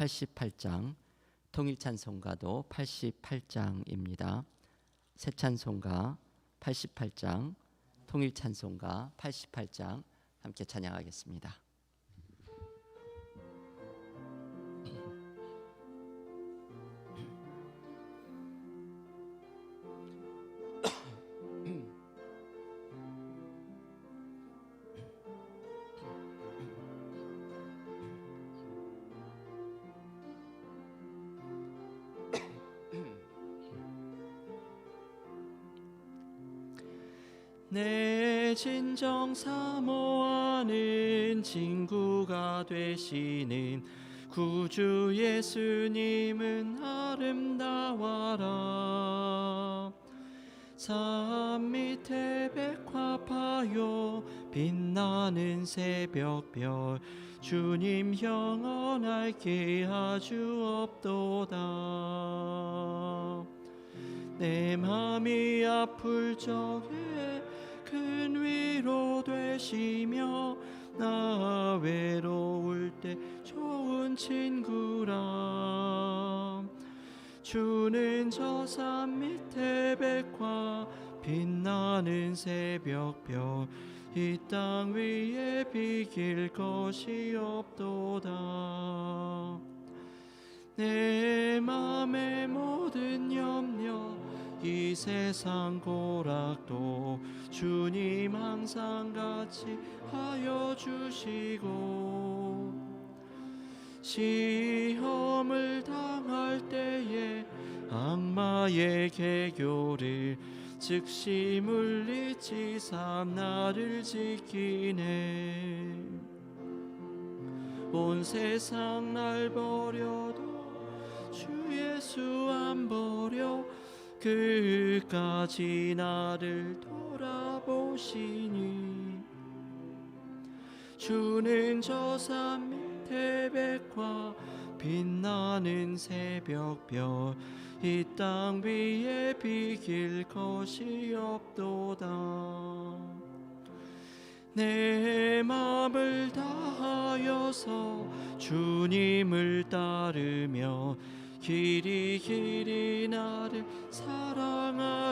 88장 통일 찬송가도 88장입니다. 새 찬송가 88장 통일 찬송가 88장 함께 찬양하겠습니다. 진정 사모하는 친구가 되시는 구주 예수님은 아름다워라. 산 밑에 백화파요 빛나는 새벽별 주님 영원할게 아주 없도다. 내 맘이 아플 적에 큰 위로 되시며 나 외로울 때 좋은 친구라 주는 저 산 밑에 백화 빛나는 새벽별. 이 땅 위에 비길 것이 없도다. 내 맘의 모든 염려 이 세상 고락도 주님 항상 같이 하여 주시고 시험을 당할 때에 악마의 개교를 즉시 물리치사 나를 지키네. 온 세상 날 버려도 주 예수 안 버려 끝까지 나를 돌아보시니 주는 저산 밑에 백화 빛나는 새벽별 이 땅 위에 비길 것이 없도다. 내 맘을 다하여서 주님을 따르며 길이 길이 나를 사랑하리니.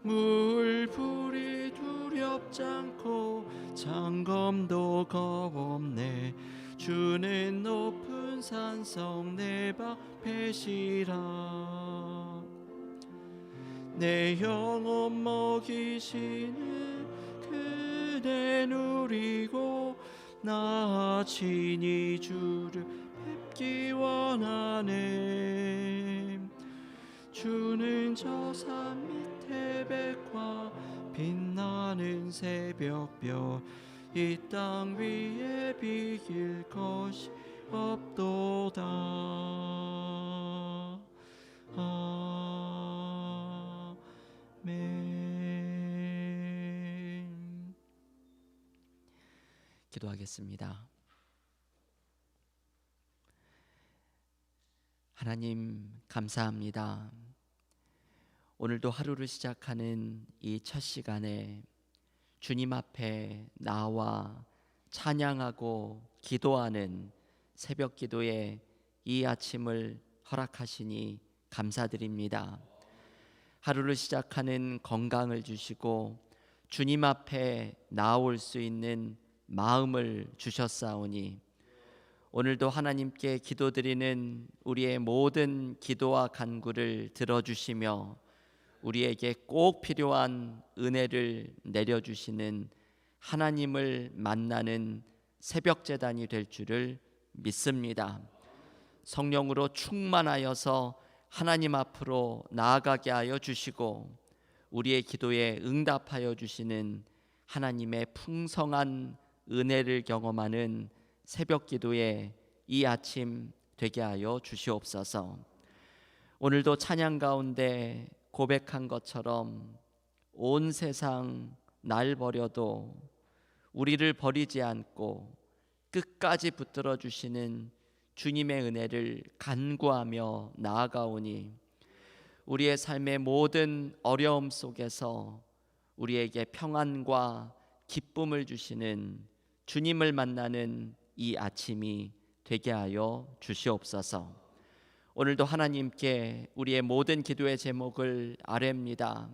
물불이 두렵지 않고 장검도 겁없네. 주는 높은 산성 내 방패시라. 내 영혼 먹이시는 그대 누리고 나 친히 주를 뵙기 원하네. 주는 저 산 밑에 백화 빛나는 새벽별 이 땅 위에 비길 것이 없도다. 아멘. 기도하겠습니다. 하나님 감사합니다. 오늘도 하루를 시작하는 이 첫 시간에 주님 앞에 나와 찬양하고 기도하는 새벽 기도에 이 아침을 허락하시니 감사드립니다. 하루를 시작하는 건강을 주시고 주님 앞에 나올 수 있는 마음을 주셨사오니 오늘도 하나님께 기도드리는 우리의 모든 기도와 간구를 들어주시며 우리에게 꼭 필요한 은혜를 내려주시는 하나님을 만나는 새벽 재단이 될 줄을 믿습니다. 성령으로 충만하여서 하나님 앞으로 나아가게 하여 주시고 우리의 기도에 응답하여 주시는 하나님의 풍성한 은혜를 경험하는 새벽 기도에 이 아침 되게 하여 주시옵소서. 오늘도 찬양 가운데 고백한 것처럼 온 세상 날 버려도 우리를 버리지 않고 끝까지 붙들어 주시는 주님의 은혜를 간구하며 나아가오니 우리의 삶의 모든 어려움 속에서 우리에게 평안과 기쁨을 주시는 주님을 만나는 이 아침이 되게 하여 주시옵소서. 오늘도 하나님께 우리의 모든 기도의 제목을 아뢰입니다.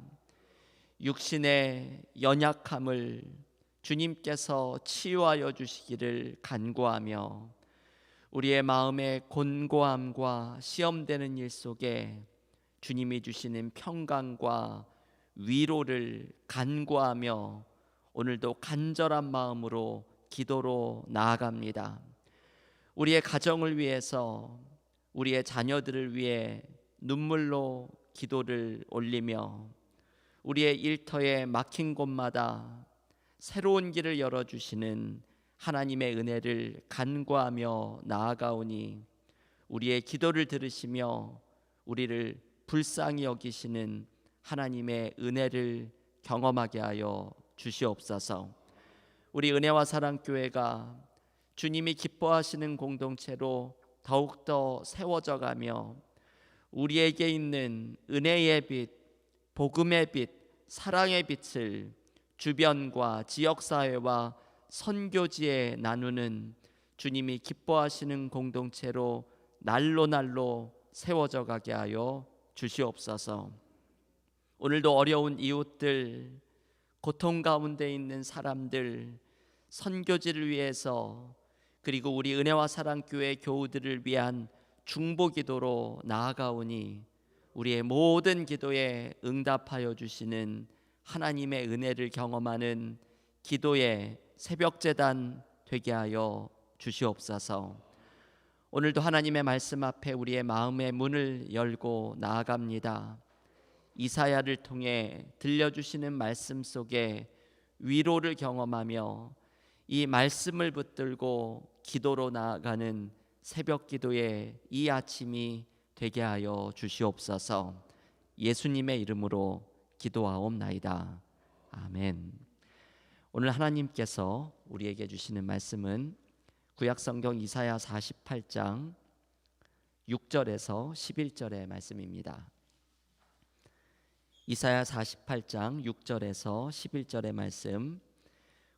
육신의 연약함을 주님께서 치유하여 주시기를 간구하며 우리의 마음의 곤고함과 시험되는 일 속에 주님이 주시는 평강과 위로를 간구하며 오늘도 간절한 마음으로 기도로 나아갑니다. 우리의 가정을 위해서 우리의 자녀들을 위해 눈물로 기도를 올리며 우리의 일터에 막힌 곳마다 새로운 길을 열어 주시는 하나님의 은혜를 간구하며 나아가오니 우리의 기도를 들으시며 우리를 불쌍히 여기시는 하나님의 은혜를 경험하게 하여 주시옵소서. 우리 은혜와 사랑 교회가 주님이 기뻐하시는 공동체로 더욱더 세워져 가며 우리에게 있는 은혜의 빛, 복음의 빛, 사랑의 빛을 주변과 지역 사회와 선교지에 나누는 주님이 기뻐하시는 공동체로 날로 날로 세워져 가게 하여 주시옵소서. 오늘도 어려운 이웃들, 고통 가운데 있는 사람들, 선교지를 위해서 그리고 우리 은혜와 사랑 교회 교우들을 위한 중보 기도로 나아가오니 우리의 모든 기도에 응답하여 주시는 하나님의 은혜를 경험하는 기도의 새벽 제단 되게 하여 주시옵소서. 오늘도 하나님의 말씀 앞에 우리의 마음의 문을 열고 나아갑니다. 이사야를 통해 들려주시는 말씀 속에 위로를 경험하며 이 말씀을 붙들고 기도로 나아가는 새벽 기도의 이 아침이 되게 하여 주시옵소서. 예수님의 이름으로 기도하옵나이다. 아멘. 오늘 하나님께서 우리에게 주시는 말씀은 구약 성경 이사야 48장 6절에서 11절의 말씀입니다. 이사야 48장 6절에서 11절의 말씀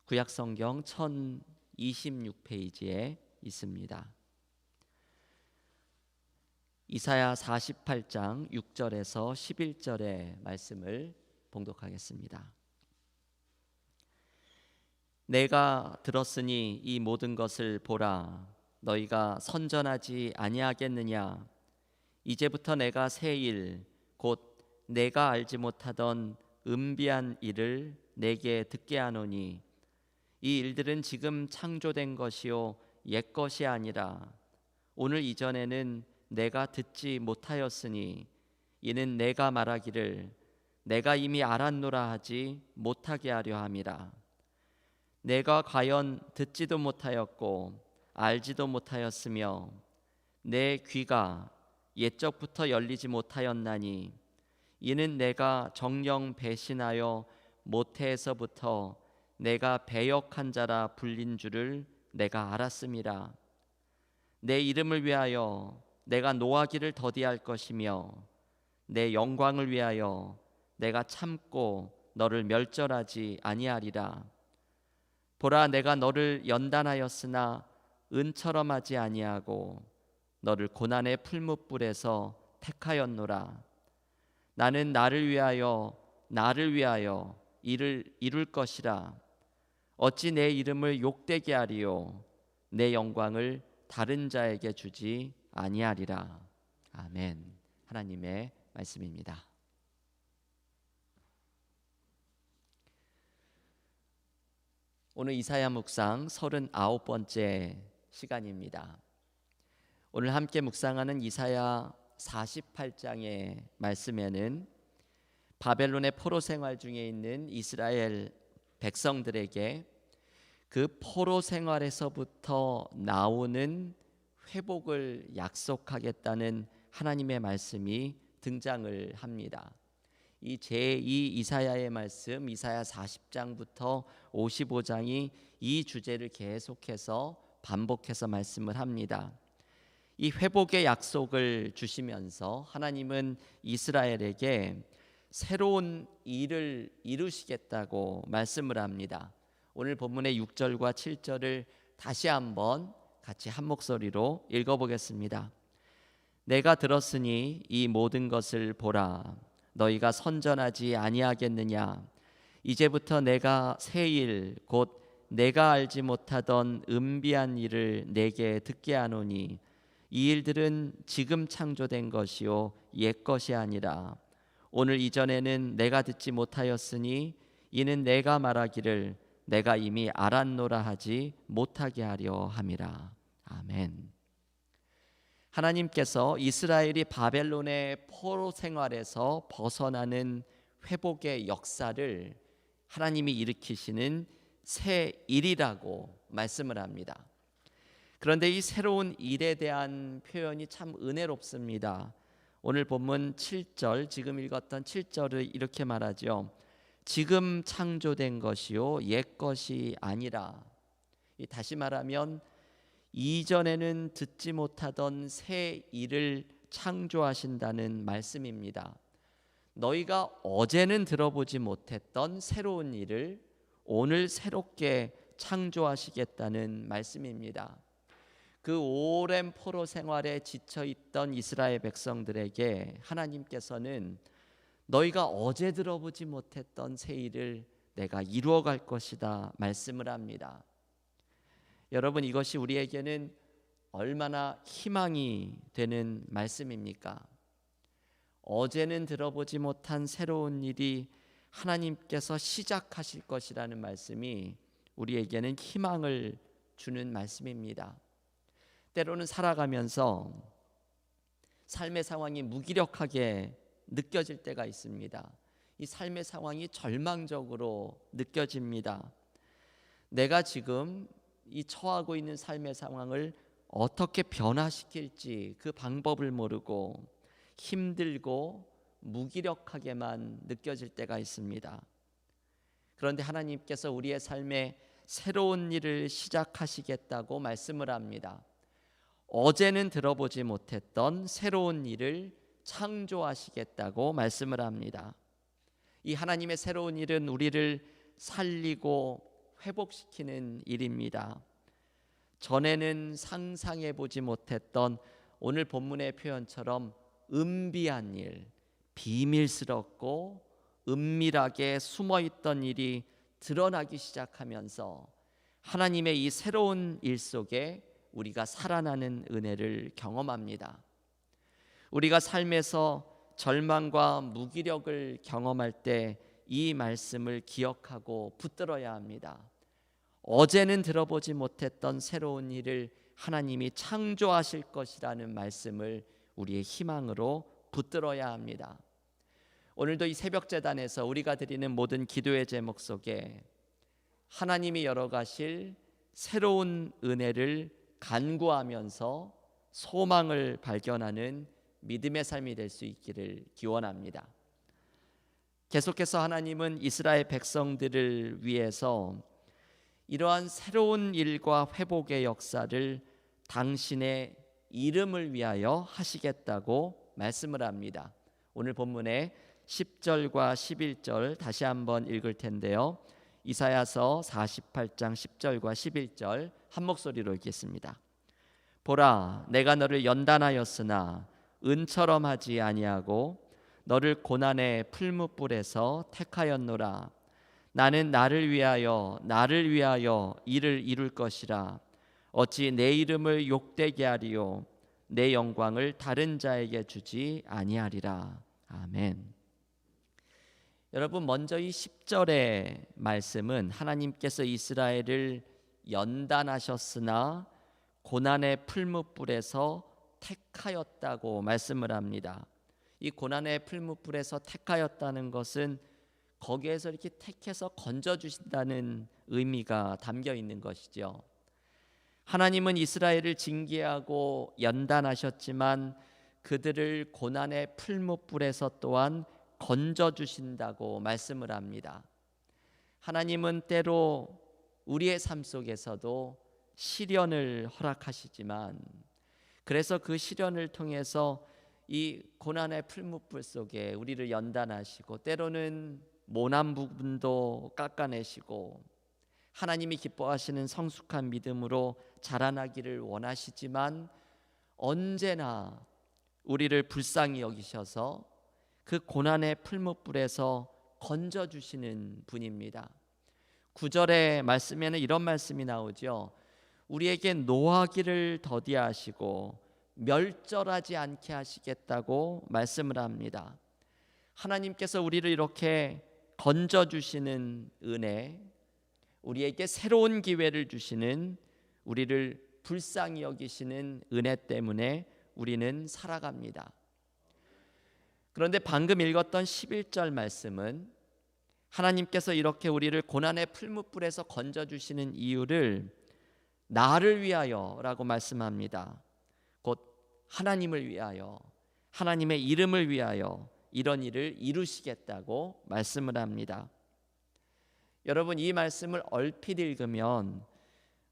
구약 성경 1026페이지에 있습니다. 이사야 48장 6절에서 11절의 말씀을 봉독하겠습니다. 내가 들었으니 이 모든 것을 보라 너희가 선전하지 아니하겠느냐 이제부터 내가 새 일 곧 내가 알지 못하던 은비한 일을 내게 듣게 하노니 이 일들은 지금 창조된 것이요 옛 것이 아니라 오늘 이전에는 내가 듣지 못하였으니 이는 내가 말하기를 내가 이미 알았노라 하지 못하게 하려 함이라. 내가 과연 듣지도 못하였고 알지도 못하였으며 내 귀가 옛적부터 열리지 못하였나니 이는 내가 정령 배신하여 모태에서부터 내가 배역한 자라 불린 줄을 내가 알았음이라. 내 이름을 위하여 내가 노하기를 더디할 것이며 내 영광을 위하여 내가 참고 너를 멸절하지 아니하리라. 보라 내가 너를 연단하였으나 은처럼 하지 아니하고 너를 고난의 풀무불에서 택하였노라 나는 나를 위하여 나를 위하여 이를 이룰 것이라 어찌 내 이름을 욕되게 하리요 내 영광을 다른 자에게 주지 아니하리라 아멘 하나님의 말씀입니다. 오늘 이사야 묵상 39번째 시간입니다. 오늘 함께 묵상하는 이사야 48장의 말씀에는 바벨론의 포로 생활 중에 있는 이스라엘 백성들에게 그 포로 생활에서부터 나오는 회복을 약속하겠다는 하나님의 말씀이 등장을 합니다. 이 제2 이사야의 말씀 이사야 40장부터 55장이 이 주제를 계속해서 반복해서 말씀을 합니다. 이 회복의 약속을 주시면서 하나님은 이스라엘에게 새로운 일을 이루시겠다고 말씀을 합니다. 오늘 본문의 6절과 7절을 다시 한번 같이 한 목소리로 읽어보겠습니다. 내가 들었으니 이 모든 것을 보라 너희가 선전하지 아니하겠느냐 이제부터 내가 새일 곧 내가 알지 못하던 은비한 일을 내게 듣게 하노니 이 일들은 지금 창조된 것이요 옛 것이 아니라 오늘 이전에는 내가 듣지 못하였으니 이는 내가 말하기를 내가 이미 알았노라 하지 못하게 하려 함이라 아멘. 하나님께서 이스라엘이 바벨론의 포로 생활에서 벗어나는 회복의 역사를 하나님이 일으키시는 새 일이라고 말씀을 합니다. 그런데 이 새로운 일에 대한 표현이 참 은혜롭습니다. 오늘 본문 7절 지금 읽었던 7절을 이렇게 말하죠. 지금 창조된 것이요 옛 것이 아니라 다시 말하면 이전에는 듣지 못하던 새 일을 창조하신다는 말씀입니다. 너희가 어제는 들어보지 못했던 새로운 일을 오늘 새롭게 창조하시겠다는 말씀입니다. 그 오랜 포로 생활에 지쳐 있던 이스라엘 백성들에게 하나님께서는 너희가 어제 들어보지 못했던 새 일을 내가 이루어 갈 것이다 말씀을 합니다. 여러분 이것이 우리에게는 얼마나 희망이 되는 말씀입니까? 어제는 들어보지 못한 새로운 일이 하나님께서 시작하실 것이라는 말씀이 우리에게는 희망을 주는 말씀입니다. 때로는 살아가면서 삶의 상황이 무기력하게 느껴질 때가 있습니다. 이 삶의 상황이 절망적으로 느껴집니다. 내가 지금 이 처하고 있는 삶의 상황을 어떻게 변화시킬지 그 방법을 모르고 힘들고 무기력하게만 느껴질 때가 있습니다. 그런데 하나님께서 우리의 삶에 새로운 일을 시작하시겠다고 말씀을 합니다. 어제는 들어보지 못했던 새로운 일을 창조하시겠다고 말씀을 합니다. 이 하나님의 새로운 일은 우리를 살리고 회복시키는 일입니다. 전에는 상상해 보지 못했던 오늘 본문의 표현처럼 은비한 일, 비밀스럽고 은밀하게 숨어 있던 일이 드러나기 시작하면서 하나님의 이 새로운 일 속에 우리가 살아나는 은혜를 경험합니다. 우리가 삶에서 절망과 무기력을 경험할 때 이 말씀을 기억하고 붙들어야 합니다. 어제는 들어보지 못했던 새로운 일을 하나님이 창조하실 것이라는 말씀을 우리의 희망으로 붙들어야 합니다. 오늘도 이 새벽 재단에서 우리가 드리는 모든 기도의 제목 속에 하나님이 열어 가실 새로운 은혜를 간구하면서 소망을 발견하는 믿음의 삶이 될 수 있기를 기원합니다. 계속해서 하나님은 이스라엘 백성들을 위해서 이러한 새로운 일과 회복의 역사를 당신의 이름을 위하여 하시겠다고 말씀을 합니다. 오늘 본문에 10절과 11절 다시 한번 읽을 텐데요. 이사야서 48장 10절과 11절 한 목소리로 읽겠습니다. 보라 내가 너를 연단하였으나 은처럼 하지 아니하고 너를 고난의 풀무불에서 택하였노라 나는 나를 위하여 나를 위하여 이를 이룰 것이라 어찌 내 이름을 욕되게 하리요 내 영광을 다른 자에게 주지 아니하리라 아멘. 여러분 먼저 이 10절의 말씀은 하나님께서 이스라엘을 연단하셨으나 고난의 풀무불에서 택하였다고 말씀을 합니다. 이 고난의 풀무불에서 택하였다는 것은 거기에서 이렇게 택해서 건져 주신다는 의미가 담겨 있는 것이죠. 하나님은 이스라엘을 징계하고 연단하셨지만 그들을 고난의 풀무불에서 또한 건져 주신다고 말씀을 합니다. 하나님은 때로 우리의 삶 속에서도 시련을 허락하시지만 그래서 그 시련을 통해서 이 고난의 풀무불 속에 우리를 연단하시고 때로는 모난 부분도 깎아내시고 하나님이 기뻐하시는 성숙한 믿음으로 자라나기를 원하시지만 언제나 우리를 불쌍히 여기셔서 그 고난의 풀무불에서 건져 주시는 분입니다. 구절의 말씀에는 이런 말씀이 나오죠. 우리에게 노하기를 더디하시고 멸절하지 않게 하시겠다고 말씀을 합니다. 하나님께서 우리를 이렇게 건져 주시는 은혜, 우리에게 새로운 기회를 주시는 우리를 불쌍히 여기시는 은혜 때문에 우리는 살아갑니다. 그런데 방금 읽었던 11절 말씀은 하나님께서 이렇게 우리를 고난의 풀무불에서 건져 주시는 이유를 나를 위하여라고 말씀합니다. 곧 하나님을 위하여 하나님의 이름을 위하여 이런 일을 이루시겠다고 말씀을 합니다. 여러분 이 말씀을 얼핏 읽으면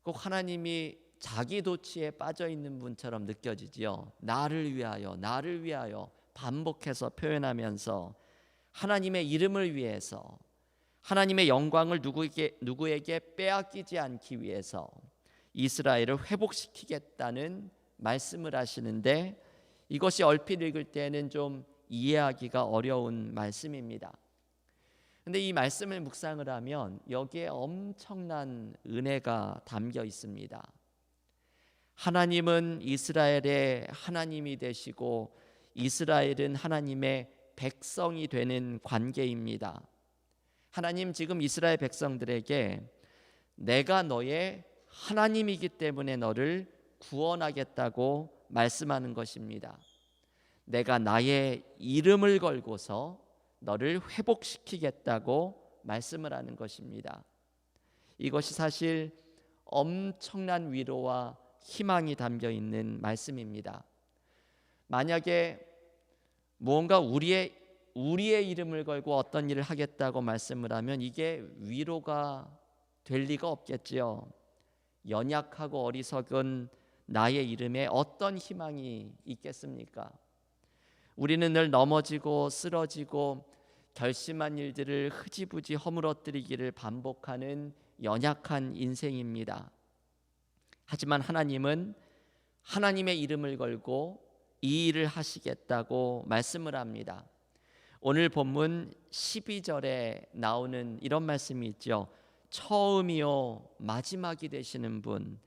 꼭 하나님이 자기 도취에 빠져 있는 분처럼 느껴지지요. 나를 위하여, 나를 위하여 반복해서 표현하면서 하나님의 이름을 위해서 하나님의 영광을 누구에게 누구에게 빼앗기지 않기 위해서 이스라엘을 회복시키겠다는 말씀을 하시는데 이것이 얼핏 읽을 때는 좀 이해하기가 어려운 말씀입니다. 근데 이 말씀을 묵상을 하면 여기에 엄청난 은혜가 담겨 있습니다. 하나님은 이스라엘의 하나님이 되시고 이스라엘은 하나님의 백성이 되는 관계입니다. 하나님 지금 이스라엘 백성들에게 내가 너의 하나님이기 때문에 너를 구원하겠다고 말씀하는 것입니다. 내가 나의 이름을 걸고서 너를 회복시키겠다고 말씀을 하는 것입니다. 이것이 사실 엄청난 위로와 희망이 담겨 있는 말씀입니다. 만약에 무언가 우리의 우리의 이름을 걸고 어떤 일을 하겠다고 말씀을 하면 이게 위로가 될 리가 없겠지요. 연약하고 어리석은 나의 이름에 어떤 희망이 있겠습니까? 우리는 늘 넘어지고 쓰러지고 결심한 일들을 흐지부지 허물어뜨리기를 반복하는 연약한 인생입니다. 하지만 하나님은 하나님의 이름을 걸고 이 일을 하시겠다고 말씀을 합니다. 오늘 본문 12절에 나오는 이런 말씀이 있죠. 처음이요 마지막이 되시는 분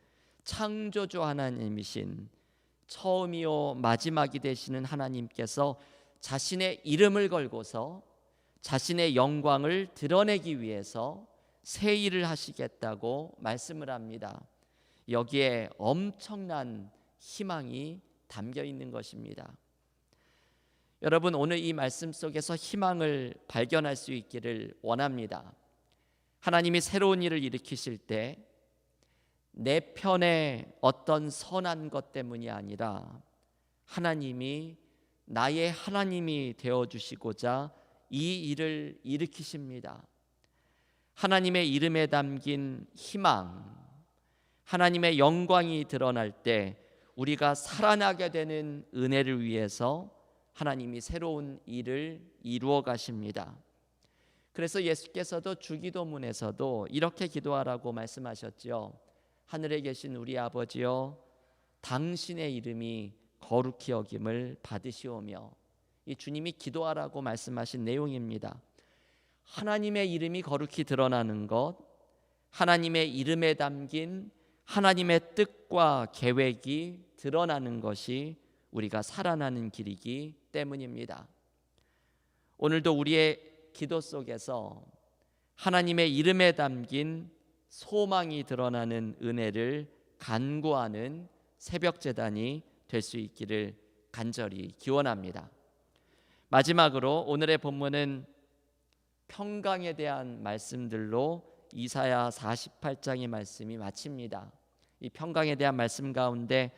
창조주 하나님이신 처음이요 마지막이 되시는 하나님께서 자신의 이름을 걸고서 자신의 영광을 드러내기 위해서 새 일을 하시겠다고 말씀을 합니다. 여기에 엄청난 희망이 담겨 있는 것입니다. 여러분 오늘 이 말씀 속에서 희망을 발견할 수 있기를 원합니다. 하나님이 새로운 일을 일으키실 때 내 편에 어떤 선한 것 때문이 아니라 하나님이 나의 하나님이 되어 주시고자 이 일을 일으키십니다. 하나님의 이름에 담긴 희망, 하나님의 영광이 드러날 때 우리가 살아나게 되는 은혜를 위해서 하나님이 새로운 일을 이루어 가십니다. 그래서 예수께서도 주기도문에서도 이렇게 기도하라고 말씀하셨지요. 하늘에 계신 우리 아버지여 당신의 이름이 거룩히 여김을 받으시오며 이 주님이 기도하라고 말씀하신 내용입니다. 하나님의 이름이 거룩히 드러나는 것, 하나님의 이름에 담긴 하나님의 뜻과 계획이 드러나는 것이 우리가 살아나는 길이기 때문입니다. 오늘도 우리의 기도 속에서 하나님의 이름에 담긴 소망이 드러나는 은혜를 간구하는 새벽 재단이 될 수 있기를 간절히 기원합니다. 마지막으로 오늘의 본문은 평강에 대한 말씀들로 이사야 48장의 말씀이 마칩니다. 이 평강에 대한 말씀 가운데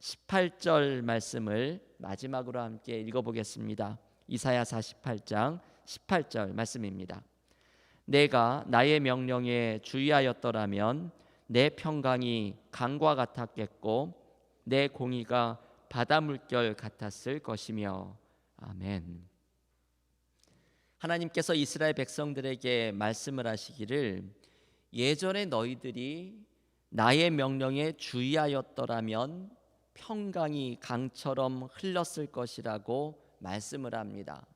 18절 말씀을 마지막으로 함께 읽어보겠습니다. 이사야 48장 18절 말씀입니다. 내가 나의 명령에 주의하였더라면 내 평강이 강과 같았겠고 내 공의가 바다 물결 같았을 것이며 아멘. 하나님께서 이스라엘 백성들에게 말씀을 하시기를 예전에 너희들이 나의 명령에 주의하였더라면 평강이 강처럼 흘렀을 것이라고 말씀을 합니다.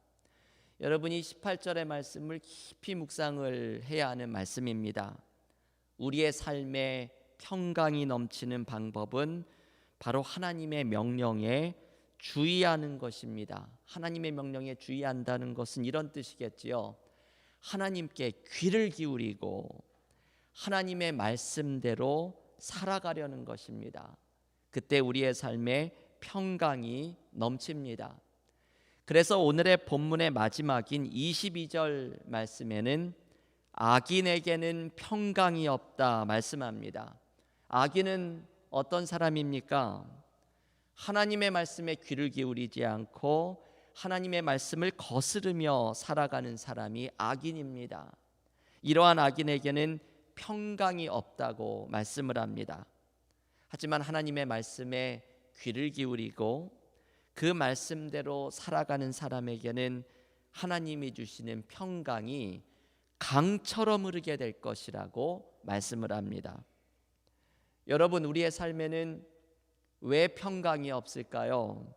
여러분이 18절의 말씀을 깊이 묵상을 해야 하는 말씀입니다. 우리의 삶에 평강이 넘치는 방법은 바로 하나님의 명령에 주의하는 것입니다. 하나님의 명령에 주의한다는 것은 이런 뜻이겠지요. 하나님께 귀를 기울이고 하나님의 말씀대로 살아가려는 것입니다. 그때 우리의 삶에 평강이 넘칩니다. 그래서 오늘의 본문의 마지막인 22절 말씀에는 악인에게는 평강이 없다 말씀합니다. 악인은 어떤 사람입니까? 하나님의 말씀에 귀를 기울이지 않고 하나님의 말씀을 거스르며 살아가는 사람이 악인입니다. 이러한 악인에게는 평강이 없다고 말씀을 합니다. 하지만 하나님의 말씀에 귀를 기울이고 그 말씀대로 살아가는 사람에게는 하나님이 주시는 평강이 강처럼 흐르게 될 것이라고 말씀을 합니다. 여러분, 우리의 삶에는 왜 평강이 없을까요?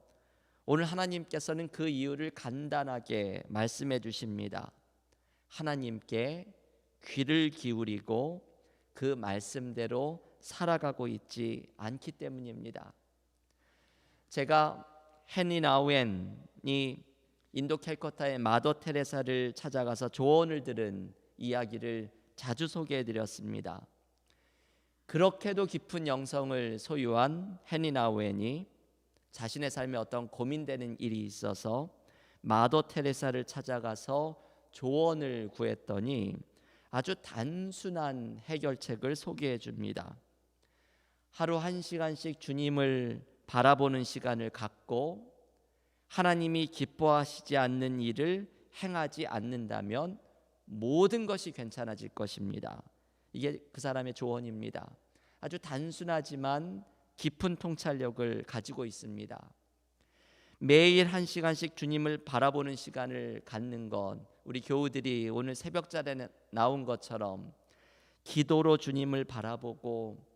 오늘 하나님께서는 그 이유를 간단하게 말씀해 주십니다. 하나님께 귀를 기울이고 그 말씀대로 살아가고 있지 않기 때문입니다. 제가 헨리 나우엔이 인도 캘커타의 마더 테레사를 찾아가서 조언을 들은 이야기를 자주 소개해 드렸습니다. 그렇게도 깊은 영성을 소유한 헨리 나우엔이 자신의 삶에 어떤 고민되는 일이 있어서 마더 테레사를 찾아가서 조언을 구했더니 아주 단순한 해결책을 소개해 줍니다. 하루 한 시간씩 주님을 바라보는 시간을 갖고 하나님이 기뻐하시지 않는 일을 행하지 않는다면 모든 것이 괜찮아질 것입니다. 이게 그 사람의 조언입니다. 아주 단순하지만 깊은 통찰력을 가지고 있습니다. 매일 한 시간씩 주님을 바라보는 시간을 갖는 것, 우리 교우들이 오늘 새벽자에 나온 것처럼 기도로 주님을 바라보고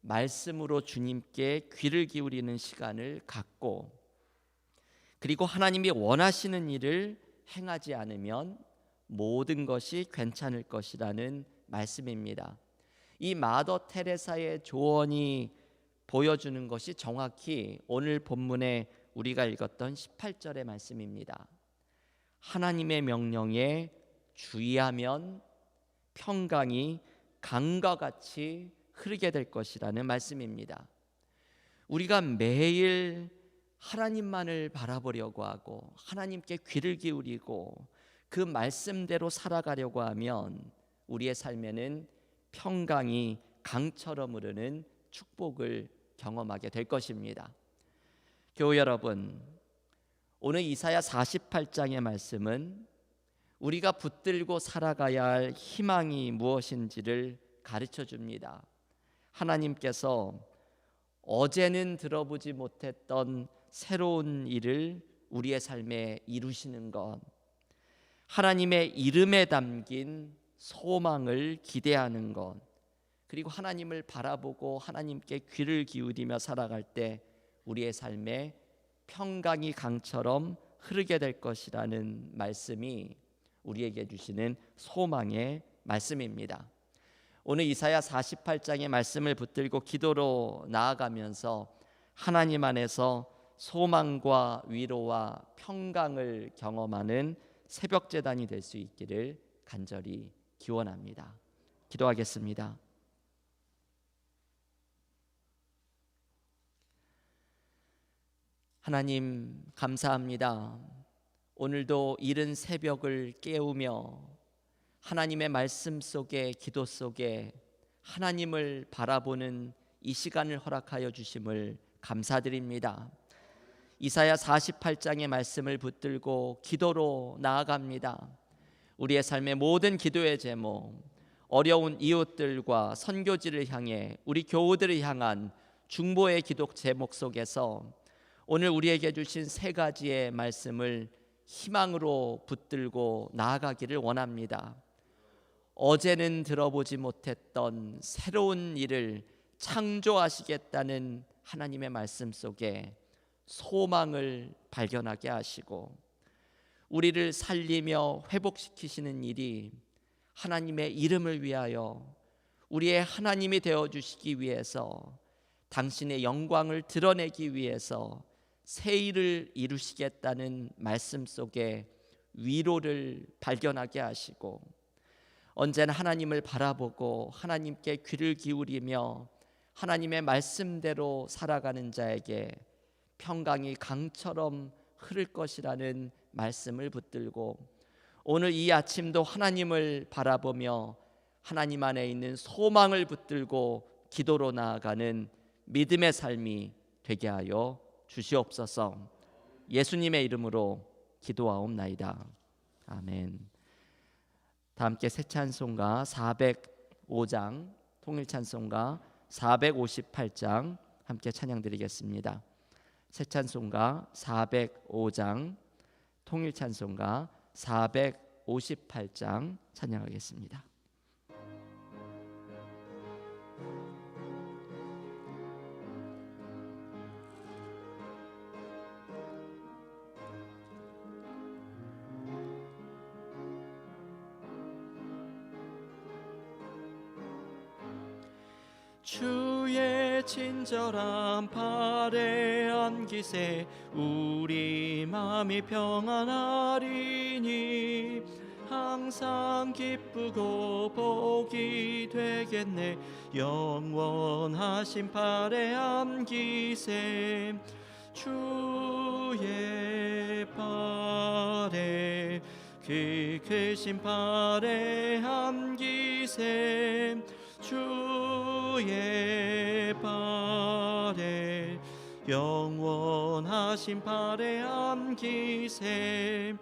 말씀으로 주님께 귀를 기울이는 시간을 갖고 그리고 하나님이 원하시는 일을 행하지 않으면 모든 것이 괜찮을 것이라는 말씀입니다. 이 마더 테레사의 조언이 보여주는 것이 정확히 오늘 본문에 우리가 읽었던 18절의 말씀입니다. 하나님의 명령에 주의하면 평강이 강과 같이 흐르게 될 것이라는 말씀입니다. 우리가 매일 하나님만을 바라보려고 하고 하나님께 귀를 기울이고 그 말씀대로 살아가려고 하면 우리의 삶에는 평강이 강처럼 흐르는 축복을 경험하게 될 것입니다. 교우 여러분, 오늘 이사야 48장의 말씀은 우리가 붙들고 살아가야 할 희망이 무엇인지를 가르쳐 줍니다. 하나님께서 어제는 들어보지 못했던 새로운 일을 우리의 삶에 이루시는 것, 하나님의 이름에 담긴 소망을 기대하는 것, 그리고 하나님을 바라보고 하나님께 귀를 기울이며 살아갈 때 우리의 삶에 평강이 강처럼 흐르게 될 것이라는 말씀이 우리에게 주시는 소망의 말씀입니다. 오늘 이사야 48장의 말씀을 붙들고 기도로 나아가면서 하나님 안에서 소망과 위로와 평강을 경험하는 새벽 재단이 될 수 있기를 간절히 기원합니다. 기도하겠습니다. 하나님 감사합니다. 오늘도 이른 새벽을 깨우며 하나님의 말씀 속에 기도 속에 하나님을 바라보는 이 시간을 허락하여 주심을 감사드립니다. 이사야 48장의 말씀을 붙들고 기도로 나아갑니다. 우리의 삶의 모든 기도의 제목, 어려운 이웃들과 선교지를 향해 우리 교우들을 향한 중보의 기도 제목 속에서 오늘 우리에게 주신 세 가지의 말씀을 희망으로 붙들고 나아가기를 원합니다. 어제는 들어보지 못했던 새로운 일을 창조하시겠다는 하나님의 말씀 속에 소망을 발견하게 하시고 우리를 살리며 회복시키시는 일이 하나님의 이름을 위하여 우리의 하나님이 되어 주시기 위해서 당신의 영광을 드러내기 위해서 새 일을 이루시겠다는 말씀 속에 위로를 발견하게 하시고 언제나 하나님을 바라보고 하나님께 귀를 기울이며 하나님의 말씀대로 살아가는 자에게 평강이 강처럼 흐를 것이라는 말씀을 붙들고 오늘 이 아침도 하나님을 바라보며 하나님 안에 있는 소망을 붙들고 기도로 나아가는 믿음의 삶이 되게 하여 주시옵소서. 예수님의 이름으로 기도하옵나이다. 아멘. 다 함께 새 찬송가 405장 통일 찬송가 458장 함께 찬양 드리겠습니다. 새 찬송가 405장 통일 찬송가 458장 찬양하겠습니다. 친절한 팔에 안기세 우리 마음이 평안하리니 항상 기쁘고 복이 되겠네. 영원하신 팔에 안기세 주의 팔에 그 크신 팔에 안기세 주의 발에 영원하신 발에 안기세.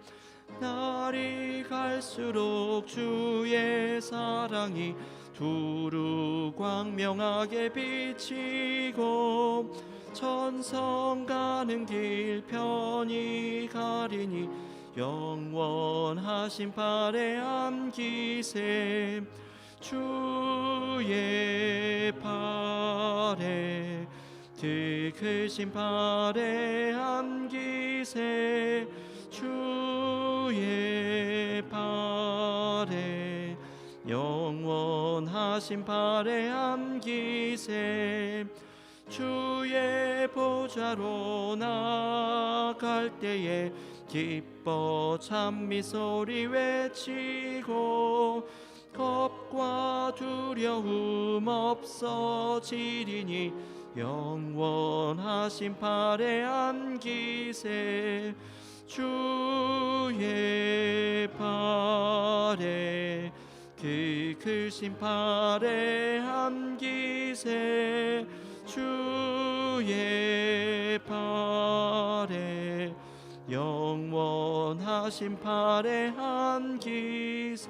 날이 갈수록 주의 사랑이 두루 광명하게 비치고 천성 가는 길 편히 가리니 영원하신 발에 안기세 주의 팔에 그 크신 팔에 안기세 주의 팔에 영원하신 팔에 안기세 주의 보좌로 나갈 때에 기뻐 찬미 소리 외치고 겁과 두려움 없어지리니 영원하신 팔에 안기세 주의 팔에 그 크신 팔에 안기세 주의 팔에 영원하신 팔에 안기세